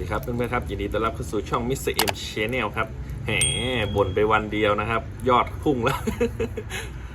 ดีครับเพื่อนๆครับยินดีต้อนรับเข้าสู่ช่อง Mr. M Channel ครับแหมบ่นไปวันเดียวนะครับ ยอดพุ่งแล้ว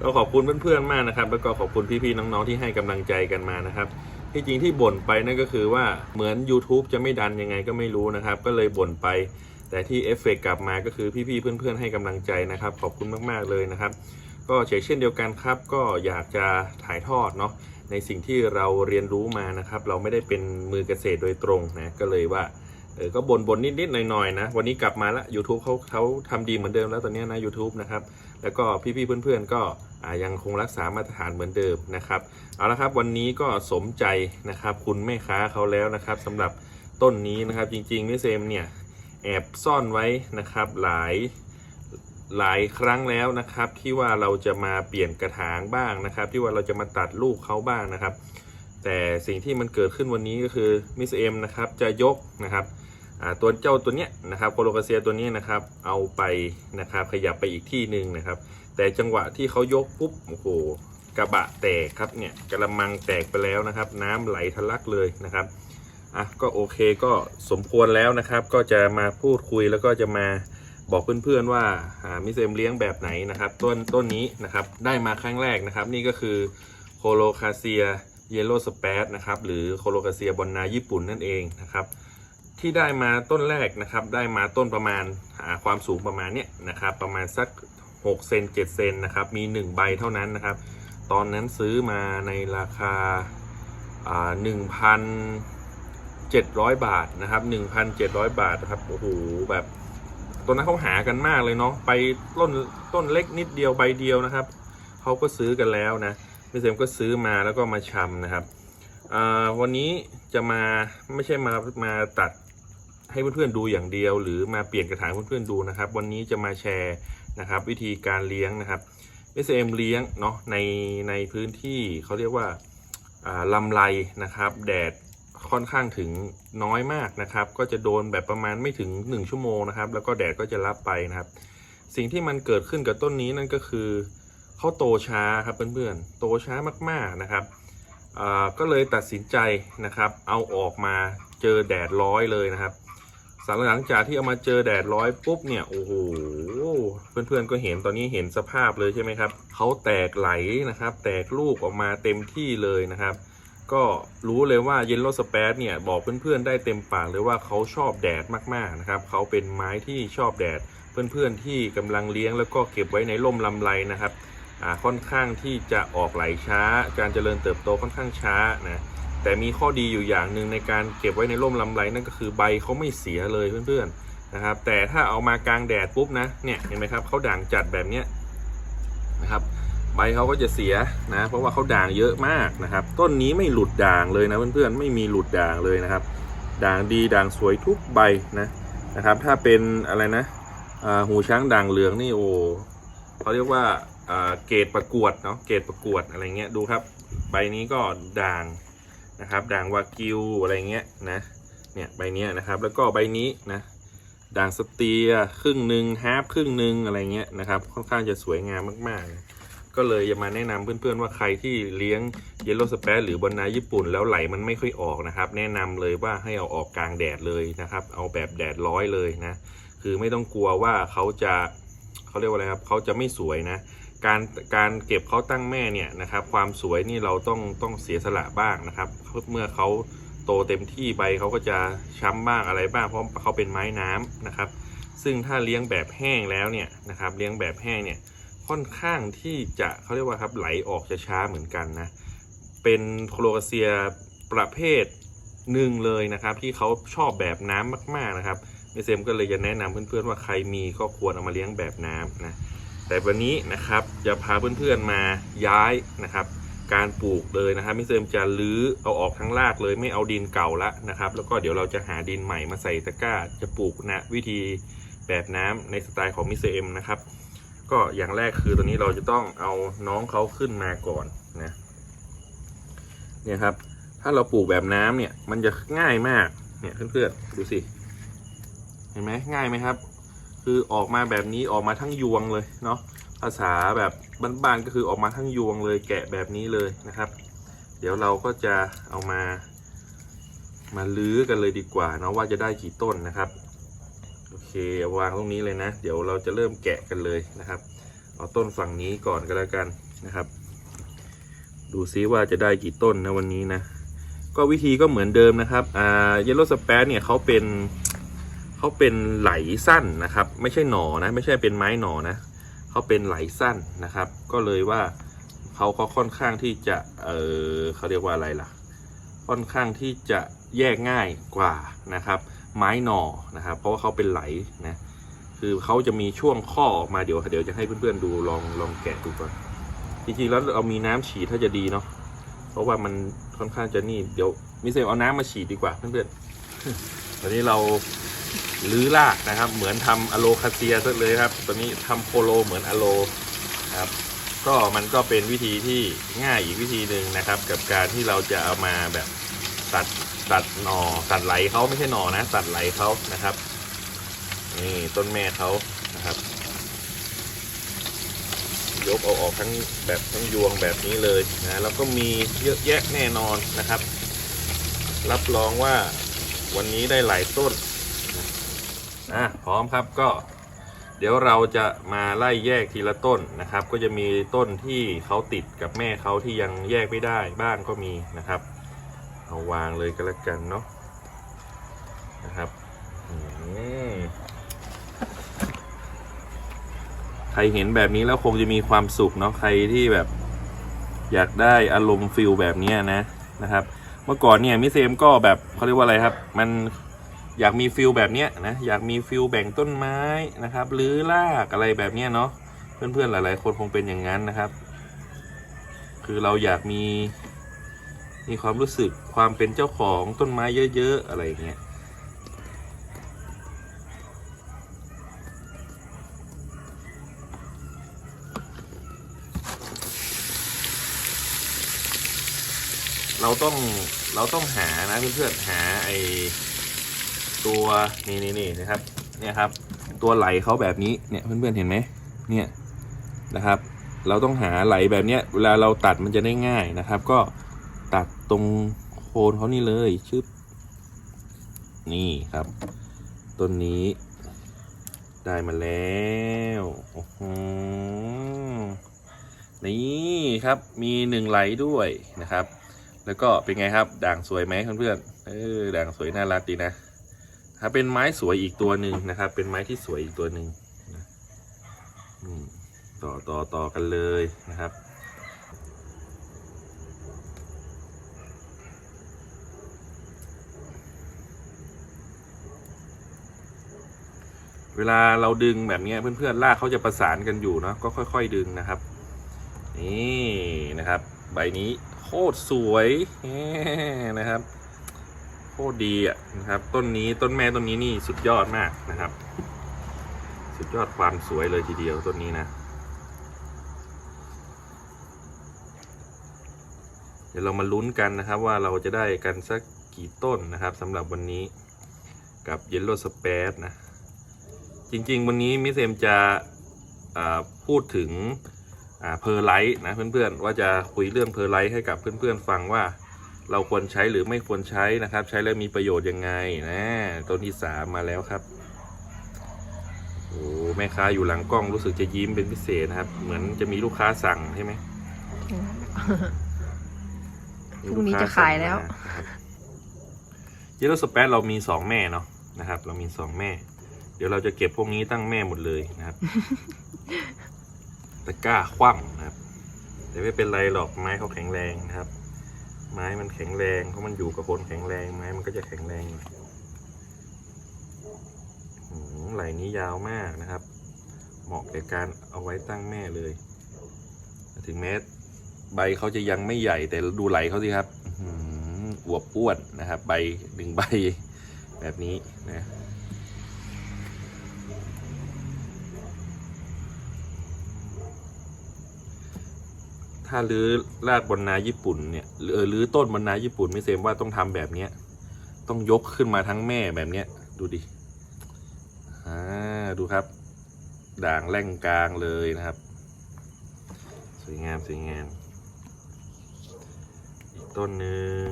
ก็ขอบคุณเพื่อนๆมากนะครับ แล้วก็ขอบคุณพี่ๆน้องๆที่ให้กำลังใจกันมานะครับที่จริงที่บ่นไปนั่นก็คือว่าเหมือน YouTube จะไม่ดันยังไงก็ไม่รู้นะครับ ก็เลยบ่นไป แต่ที่เอฟเฟกต์กลับมาก็คือพี่ๆเพื่อนๆให้กำลังใจนะครับ ขอบคุณมากๆเลยนะครับ ก็เช่นเดียวกันครับ ก็อยากจะถ่ายทอดเนาะในสิ่งที่เราเรียนรู้มานะครับ เราไม่ได้เป็นมือเกษตรโดยตรงนะก็เลยว่า เออก็บนบนนิด ๆ หน่อย ๆ นะ วันนี้กลับมาละ YouTube เขาเขาทำดีเหมือนเดิมแล้วตอนนี้นะ YouTube นะครับ แล้วก็พี่ ๆ เพื่อน ๆ ก็อ่ายังคงรักษามาตรฐานเหมือนเดิมนะครับ เอาละครับวันนี้ก็สมใจนะครับ คุณแม่ค้าเขาแล้วนะครับสำหรับต้นนี้นะครับจริงๆมิเซมเนี่ยแอบซ่อนไว้นะครับหลายหลายครั้งแล้วนะครับ ที่ว่าเราจะมาเปลี่ยนกระถางบ้างนะครับ ที่ว่าเราจะมาตัดลูกเขาบ้างนะครับ แต่สิ่งที่มันเกิดขึ้นวันนี้ก็คือมิสเอ็มนะครับจะยกนะครับ ตัวเจ้าตัวเนี้ยนะครับโคโลคาเซียตัวนี้นะครับเอาไปนะครับขยับไปอีกที่หนึ่งนะครับ แต่จังหวะที่เขายกปุ๊บโอ้โหกระบะแตกครับเนี่ยกระมังแตกไปแล้วนะครับ น้ำไหลทะลักเลยนะครับอะก็โอเคก็สมควรแล้วนะครับ ก็จะมาพูดคุยแล้วก็จะมาบอกเพื่อนๆว่ามิเซมเลี้ยงแบบไหนนะครับ ต้นต้นนี้นะครับได้มาครั้งแรกนะครับ นี่ก็คือโคโลคาเซียเยลโลสเปซนะครับหรือโคโลคาเซียบอนนาญี่ปุ่นนั่นเองนะครับ ที่ได้มาต้นแรกนะครับ ได้มาต้นประมาณาความสูงประมาณเนี้ยนะครับ ประมาณสัก6เซน7เซนนะครับ มี 1 ใบเท่านั้นนะครับ ตอนนั้นซื้อมาในราคาอ่า1,700บาทนะครับ1,700บาทนะครับโอ้โหแบบตัวนั้นเขาหากันมากเลยเนาะไปต้นต้นเล็กนิดเดียวใบเดียวนะครับเขาก็ซื้อกันแล้วนะมิเซมก็ซื้อมาแล้วก็มาชำนะครับวันนี้จะมาไม่ใช่มามาตัด ให้เพื่อนๆดูอย่างเดียว หรือมาเปลี่ยนกระถางเพื่อนๆดูนะครับ วันนี้จะมาแชร์นะครับ วิธีการเลี้ยงนะครับมิเซมเลี้ยงเนาะในในพื้นที่เขาเรียกว่าลำไรนะครับ แดดค่อนข้างถึงน้อยมากนะครับ ก็จะโดนแบบประมาณไม่ถึง 1 ชั่วโมงนะครับ แล้วก็แดดก็จะรับไปนะครับ สิ่งที่มันเกิดขึ้นกับต้นนี้นั่นก็คือเขาโตช้าครับเพื่อนๆโตช้ามากๆนะครับก็เลยตัดสินใจนะครับ เอาออกมาเจอแดดร้อยเลยนะครับ สหลังจากที่เอามาเจอแดดร้อยปุ๊บเนี่ยโอ้โหเพื่อนๆก็เห็นตอนนี้เห็นสภาพเลยใช่ไหมครับเขาแตกไหลนะครับ แตกลูกออกมาเต็มที่เลยนะครับ ก็รู้เลยว่าเยลโลสเปซเนี่ยบอกเพื่อนๆได้เต็มปากเลยว่าเขาชอบแดดมากๆนะครับเขาเป็นไม้ที่ชอบแดดเพื่อนๆที่กำลังเลี้ยงแล้วก็เก็บไว้ในร่มลำไรนะครับค่อนข้างที่จะออกไหลช้า การเจริญเติบโตค่อนข้างช้านะ แต่มีข้อดีอยู่อย่างหนึ่งในการเก็บไว้ในร่มลำไรนั่นก็คือใบเขาไม่เสียเลยเพื่อนๆนะครับ แต่ถ้าเอามากลางแดดปุ๊บนะเนี่ยเห็นไหมครับเขาด่างจัดแบบเนี้ยนะครับ ใบเขาก็จะเสียนะ เพราะว่าเขาด่างเยอะมากนะครับ ต้นนี้ไม่หลุดด่างเลยนะเพื่อนๆไม่มีหลุดด่างเลยนะครับ ด่างดีด่างสวยทุกใบนะนะครับ ถ้าเป็นอะไรนะหูช้างด่างเหลืองนี่โอ้เขาเรียกว่าอ่าเกรดประกวดเนาะเกรดประกวดอะไรเงี้ยดูครับ ใบนี้ก็ด่าง นะครับ ด่างวากิวอะไรเงี้ยนะเนี่ยใบนี้นะครับแล้วก็ใบนี้นะด่างสเตียครึ่งหนึ่งฮาร์ฟครึ่งหนึ่งอะไรเงี้ยนะครับค่อนข้างจะสวยงามมากๆ ก็เลยจะมาแนะนำเพื่อนๆว่าใครที่เลี้ยงเยลโลสเปซหรือบอนนาญี่ปุ่นแล้วไหลมันไม่ค่อยออกนะครับ แนะนำเลยว่าให้เอาออกกลางแดดเลยนะครับ เอาแบบแดดร้อยเลยนะ คือไม่ต้องกลัวว่าเขาจะเขาเรียกว่าอะไรครับเขาจะไม่สวยนะ การการเก็บเขาตั้งแม่เนี่ยนะครับ ความสวยนี่เราต้องต้องเสียสละบ้างนะครับ เมื่อเขาโตเต็มที่ใบเขาก็จะช้ำบ้างอะไรบ้างเพราะเขาเป็นไม้น้ำนะครับ ซึ่งถ้าเลี้ยงแบบแห้งแล้วเนี่ยนะครับ เลี้ยงแบบแห้งเนี่ยค่อนข้างที่จะเขาเรียกว่าครับไหลออกจะช้าเหมือนกันนะ เป็นโคโลกาเซียประเภทหนึ่งเลยนะครับ ที่เขาชอบแบบน้ำมาก ๆนะครับเมเซมก็เลยจะแนะนำเพื่อนๆว่าใครมีก็ควรเอามาเลี้ยงแบบน้ำนะ แต่วันนี้นะครับจะพาเพื่อนๆมาย้ายนะครับ การปลูกเลยนะครับมิเซมจะลื้อเอาออกทั้งรากเลยไม่เอาดินเก่าละนะครับ แล้วก็เดี๋ยวเราจะหาดินใหม่มาใส่ตะกร้า จะปลูกนะวิธีแบบน้ำในสไตล์ของมิเซมนะครับ ก็อย่างแรกคือตอนนี้เราจะต้องเอาน้องเขาขึ้นมาก่อนนะเนี่ยครับ ถ้าเราปลูกแบบน้ำเนี่ยมันจะง่ายมากเนี่ยเพื่อนๆดูสิเห็นไหมง่ายไหมครับ คือออกมาแบบนี้ออกมาทั้งยวงเลยเนาะภาษาแบบบ้านๆก็คือออกมาทั้งยวงเลยแกะแบบนี้เลยนะครับ เดี๋ยวเราก็จะเอามา มาลื้อกันเลยดีกว่าเนาะว่าจะได้กี่ต้นนะครับโอเคเอาวางตรงนี้เลยนะ เดี๋ยวเราจะเริ่มแกะกันเลยนะครับ เอาต้นฝั่งนี้ก่อนก็แล้วกันนะครับ ดูซิว่าจะได้กี่ต้นนะวันนี้นะก็วิธีก็เหมือนเดิมนะครับอ่าเยลโลสเปซเนี่ยเขาเป็น เขาเป็นไหลสั้นนะครับ ไม่ใช่หนอนะ ไม่ใช่เป็นไม้หนอนะเขาเป็นไหลสั้นนะครับ ก็เลยว่าเขาก็ค่อนข้างที่จะเออเขาเรียกว่าอะไรล่ะ ค่อนข้างที่จะแยกง่ายกว่านะครับ ไม้หนอนะครับ เพราะว่าเขาเป็นไหลนะคือเขาจะมีช่วงข้อออกมาเดี๋ยวเดี๋ยวจะให้เพื่อนๆดูลองลองแกะดูก่อนจริงๆแล้วเรามีน้ำฉีดถ้าจะดีเนาะเพราะว่ามันค่อนข้างจะนี่เดี๋ยวมิเซลเอาน้ำมาฉีดดีกว่าเพื่อนๆตอนนี้เรา ลื้อรากนะครับ เหมือนทำอะโลคาเซียซะเลยครับตอนนี้ทำโพโลเหมือนอะโลครับ ก็มันก็เป็นวิธีที่ง่ายอีกวิธีหนึ่งนะครับ กับการที่เราจะเอามาแบบตัดตัดหนอตัดไหลเขาไม่ใช่หนอนะ ตัดไหลเขานะครับนี่ต้นแม่เขานะครับ ยกเอาออกทั้งแบบทั้งยวงแบบนี้เลยนะแล้วก็มีเยอะแยะแน่นอนนะครับ รับรองว่าวันนี้ได้หลายต้น อะพร้อมครับก็ เดี๋ยวเราจะมาไล่แยกทีละต้นนะครับ ก็จะมีต้นที่เขาติดกับแม่เขาที่ยังแยกไม่ได้บ้างก็มีนะครับ เอาวางเลยก็แล้วกันเนาะนะครับใครเห็นแบบนี้แล้วคงจะมีความสุขเนาะใครที่แบบอยากได้อารมณ์ฟิลแบบนี้นะนะครับ เมื่อก่อนเนี่ยมิเซมก็แบบเขาเรียกว่าอะไรครับ มัน อยากมีฟิลแบบเนี้ยนะอยากมีฟิลแบ่งต้นไม้นะครับหรือรากอะไรแบบเนี้ยเนาะเพื่อนๆหลาย ๆ คนคงเป็นอย่างนั้นนะครับ คือเราอยากมีมีความรู้สึกความเป็นเจ้าของต้นไม้เยอะ ๆ อะไรอย่างเงี้ยเราต้องเราต้องหานะเพื่อนๆหาไอ ตัวนี่นี่นี่นะครับเนี่ยครับ ตัวไหลเขาแบบนี้เนี่ยเพื่อนๆเห็นไหมเนี่ยนะครับ เราต้องหาไหลแบบเนี้ยเวลาเราตัดมันจะได้ง่ายนะครับ ก็ตัดตรงโคนเขานี่เลยชึบนี่ครับต้นนี้ ได้มาแล้วโอ้โหนี่ครับมีหนึ่งไหลด้วยนะครับ แล้วก็เป็นไงครับ ด่างสวยไหมเพื่อนๆเออด่างสวยน่ารักดีนะ ถ้าเป็นไม้สวยอีกตัวหนึ่งนะครับ เป็นไม้ที่สวยอีกตัวหนึ่งนะต่อต่อต่อกันเลยนะครับ เวลาเราดึงแบบนี้เพื่อนๆลากเขาจะประสานกันอยู่เนาะก็ค่อย ๆ ดึงนะครับ นี่นะครับ ใบนี้โคตรสวยนะครับ คตรดีอะนะครับ ต้นนี้ต้นแม่ต้นนี้นี่สุดยอดมากนะครับ สุดยอดความสวยเลยทีเดียวต้นนี้นะ เดี๋ยวเรามาลุ้นกันนะครับว่าเราจะได้กันสักกี่ต้นนะครับสำหรับวันนี้กับเยลโล่สเปซนะ จริงๆ วันนี้มิสเซมจะพูดถึงเพอร์ไลท์นะเพื่อนๆ ว่าจะคุยเรื่องเพอร์ไลท์ให้กับเพื่อนๆ ฟังว่า เราควรใช้หรือไม่ควรใช้นะครับ ใช้แล้วมีประโยชน์ยังไงนะต้นที่สามมาแล้วครับโอ้แม่ค้าอยู่หลังกล้องรู้สึกจะยิ้มเป็นพิเศษนะครับ เหมือนจะมีลูกค้าสั่งใช่ไหมมีพรุ่งนี้จะขายแล้วเยลโลสเปซเรามีสองแม่เนาะนะครับ เรามีสองแม่ เดี๋ยวเราจะเก็บพวกนี้ตั้งแม่หมดเลยนะครับตะกร้าคว่ำนะครับ แต่ไม่เป็นไรหรอกไม้เขาแข็งแรงนะครับ ไม้มันแข็งแรงเพราะมันอยู่กับคนแข็งแรงไม้มันก็จะแข็งแรงหน่อยไหลนี้ยาวมากนะครับ เหมาะแก่การเอาไว้ตั้งแม่เลย ถึงแม้ใบเขาจะยังไม่ใหญ่แต่ดูไหลเขาสิครับหืออวบอ้วนนะครับ ใบหนึ่งใบแบบนี้นะ ถ้ารื้อรากบนนาญี่ปุ่นเนี่ยหรือรื้อต้นบนนาญี่ปุ่นไม่เซมว่าต้องทำแบบเนี้ย ต้องยกขึ้นมาทั้งแม่แบบเนี้ย ดูดิอ่าดูครับ ด่างแร่งกลางเลยนะครับ สวยงามสวยงามอีกต้นหนึ่ง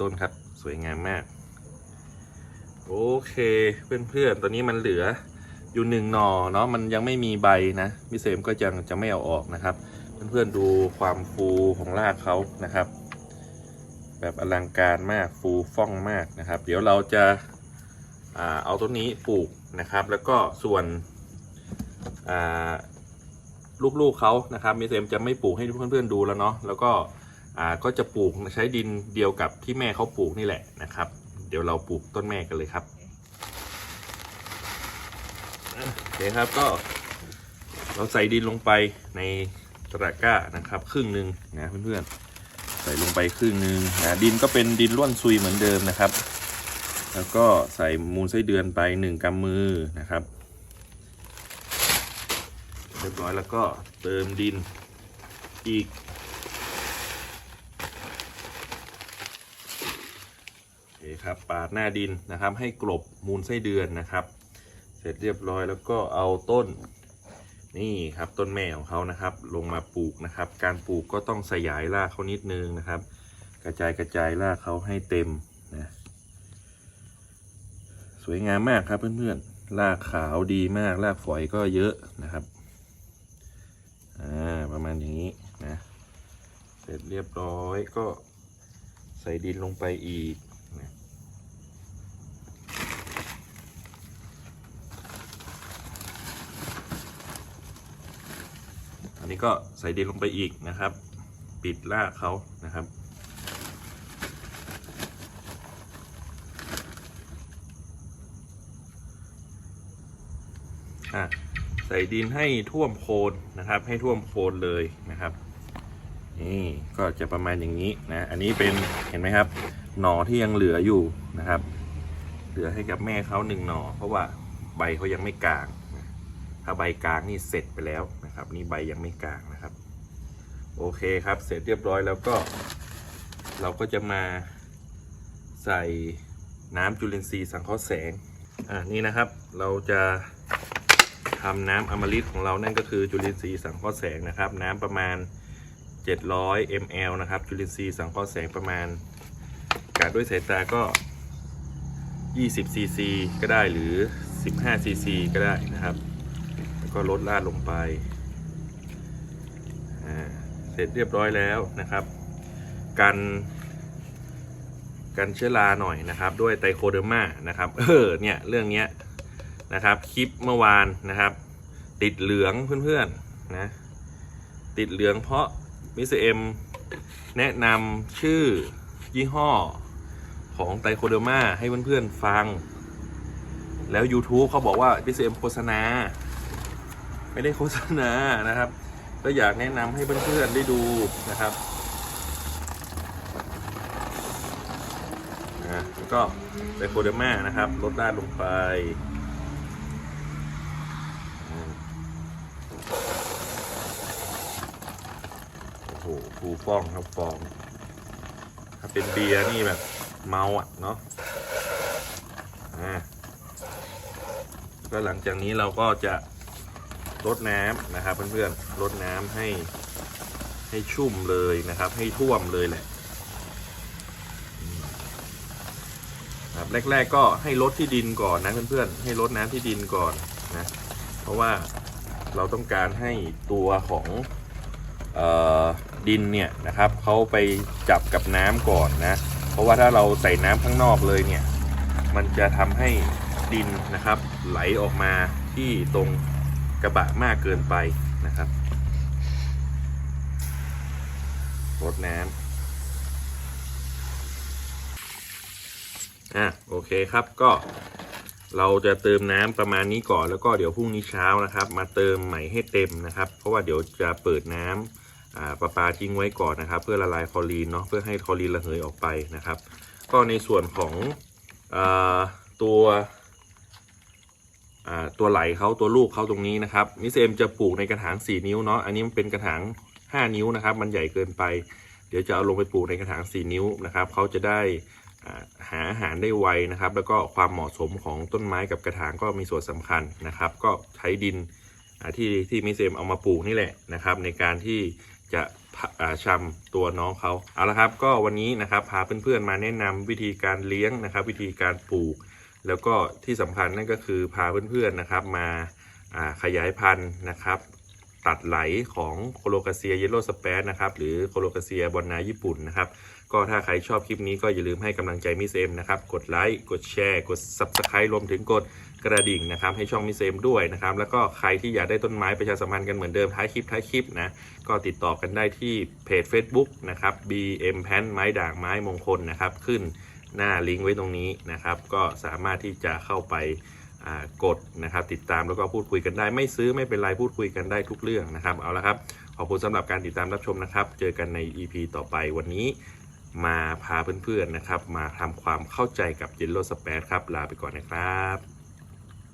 ต้นครับ สวยงามมาก โอเคเพื่อนๆตอนนี้มันเหลืออยู่หนึ่งหน่อเนาะมันยังไม่มีใบนะมิเซมก็จะจะไม่เอาออกนะครับ เพื่อนๆดูความฟูของรากเขานะครับ แบบอลังการมากฟูฟ่องมากนะครับ เดี๋ยวเราจะเอาต้นนี้ปลูกนะครับ แล้วก็ส่วนลูกๆเขานะครับมิเซมจะไม่ปลูกให้เพื่อนๆดูแล้วเนาะแล้วก็ ก็จะปลูกใช้ดินเดียวกับที่แม่เขาปลูกนี่แหละนะครับ เดี๋ยวเราปลูกต้นแม่กันเลยครับโอเคครับก็เราใส่ดินลงไปในตะกร้านะครับ ครึ่งหนึ่งนะเพื่อนๆใส่ลงไปครึ่งหนึ่งนะดินก็เป็นดินร่วนซุยเหมือนเดิมนะครับ แล้วก็ใส่มูลไส้เดือนไปหนึ่งกำมือนะครับเรียบร้อยแล้วก็เติมดินอีก ครับปาดหน้าดินนะครับ ให้กลบมูลไส้เดือนนะครับ เสร็จเรียบร้อยแล้วก็เอาต้นนี่ครับต้นแม่ของเขานะครับ ลงมาปลูกนะครับ การปลูกก็ต้องสยายรากเขานิดนึงนะครับ กระจายกระจายรากเขาให้เต็มนะสวยงามมากครับเพื่อนๆรากขาวดีมากรากฝอยก็เยอะนะครับอ่าประมาณอย่างนี้นะเสร็จเรียบร้อยก็ใส่ดินลงไปอีกันนี้ก็ใส่ดินลงไปอีกนะครับ ปิดรากเขานะครับอะใส่ดินให้ท่วมโคนนะครับ ให้ท่วมโคนเลยนะครับ นี่ก็จะประมาณอย่างนี้นะ อันนี้เป็นเห็นไหมครับ หน่อที่ยังเหลืออยู่นะครับ เหลือให้กับแม่เขาหนึ่งหน่อ เพราะว่าใบเขายังไม่กลาง ถ้าใบกลางนี่เสร็จไปแล้วนะครับ นี่ใบยังไม่กลางนะครับ โอเคครับเสร็จเรียบร้อยแล้วก็ เราก็จะมาใส่น้ำจุลินทรีย์สังเคราะห์แสงอ่านี่นะครับเราจะทำน้ำอมฤตของเรานั่นก็คือจุลินทรีย์สังเคราะห์แสงนะครับ น้ำประมาณ 700 ml นะครับ จุลินทรีย์สังเคราะห์แสงประมาณกาดด้วยสายตาก็ 20ซีซีก็ได้หรือ 15ซีซีก็ได้นะครับ ก็ลดราดลงไป เสร็จเรียบร้อยแล้วนะครับ กันกันเชื้อราหน่อยนะครับ ด้วยไตโคเดอร์มานะครับ เออเนี่ยเรื่องเนี้ยนะครับคลิปเมื่อวานนะครับ ติดเหลืองเพื่อนๆนะติดเหลืองเพราะมิสเอ็มแนะนำชื่อยี่ห้อของไตโคเดอร์มาให้เพื่อนๆฟัง แล้ว YouTube เขาบอกว่ามิสเอ็มโฆษณา ไม่ได้โฆษณานะครับ ก็อยากแนะนำให้เพื่อนๆได้ดูนะครับอะแล้วก็ไตโคเดอร์มานะครับลดด้านลงไปโอ้โหฟูฟ่องครับฟอง ถ้าเป็นเบียร์นี่แบบเมาอะเนาะอ่าก็หลังจากนี้เราก็จะ รดน้ำนะครับเพื่อนๆรดน้ำให้ให้ชุ่มเลยนะครับ ให้ท่วมเลยแหละครับแรก ๆ ก็ให้ลดที่ดินก่อนนะเพื่อนๆให้ลดน้ำที่ดินก่อนนะเพราะว่าเราต้องการให้ตัวของออดินเนี่ยนะครับเขาไปจับกับน้ำก่อนนะเพราะว่าถ้าเราใส่น้ำข้างนอกเลยเนี่ยมันจะทำให้ดินนะครับไหลออกมาที่ตรง ระบะมากเกินไปนะครับรดน้ำอะโอเคครับก็เราจะเติมน้ำประมาณนี้ก่อนแล้วก็เดี๋ยวพรุ่งนี้เช้านะครับ มาเติมใหม่ให้เต็มนะครับ เพราะว่าเดี๋ยวจะเปิดน้ำอ่าประปาทิ้งไว้ก่อนนะครับ เพื่อละลายคลอรีนเนาะเพื่อให้คลอรีนระเหยออกไปนะครับ ก็ในส่วนของอตัว ตัวไหลเขาตัวลูกเขาตรงนี้นะครับมิสเอมจะปลูกในกระถาง 4 นิ้วเนาะอันนี้มันเป็นกระถาง 5 นิ้วนะครับ มันใหญ่เกินไป เดี๋ยวจะเอาลงไปปลูกในกระถาง 4 นิ้วนะครับเขาจะได้หาอาหารได้ไวนะครับ แล้วก็ความเหมาะสมของต้นไม้กับกระถางก็มีส่วนสำคัญนะครับ ก็ใช้ดินที่ที่มิสเอมเอามาปลูกนี่แหละนะครับ ในการที่จะพาอ่าชำตัวน้องเขาเอาละครับ ก็วันนี้นะครับพาเพื่อนๆมาแนะนำวิธีการเลี้ยงนะครับ วิธีการปลูก แล้วก็ที่สำคัญนั่นก็คือพาเพื่อนๆนะครับมาขยายพันธุ์นะครับตัดไหลของโคโลกาเซียเยลโลสเปซนะครับหรือโคโลกาเซียบอนนาญี่ปุ่นนะครับก็ถ้าใครชอบคลิปนี้ก็อย่าลืมให้กำลังใจมิสเอมนะครับกดไลค์กดแชร์ กด Subscribe รวมถึงกดกระดิ่งนะครับให้ช่องมิสเอมด้วยนะครับแล้วก็ใครที่อยากได้ต้นไม้ประชาสัมพันธ์กันเหมือนเดิมท้ายคลิปท้ายคลิปนะก็ติดต่อกันได้ที่เพจ Facebook นะครับ BM แพนไม้ด่างไม้มงคลนะครับขึ้น หน้าลิงก์ไว้ตรงนี้นะครับ ก็สามารถที่จะเข้าไปกดนะครับ ติดตามแล้วก็พูดคุยกันได้ ไม่ซื้อไม่เป็นไรพูดคุยกันได้ทุกเรื่องนะครับ เอาละครับ ขอบคุณสำหรับการติดตามรับชมนะครับ เจอกันใน EP ต่อไปวันนี้มาพาเพื่อนๆนะครับ มาทำความเข้าใจกับ Yellow Spat ครับ ลาไปก่อนนะครับ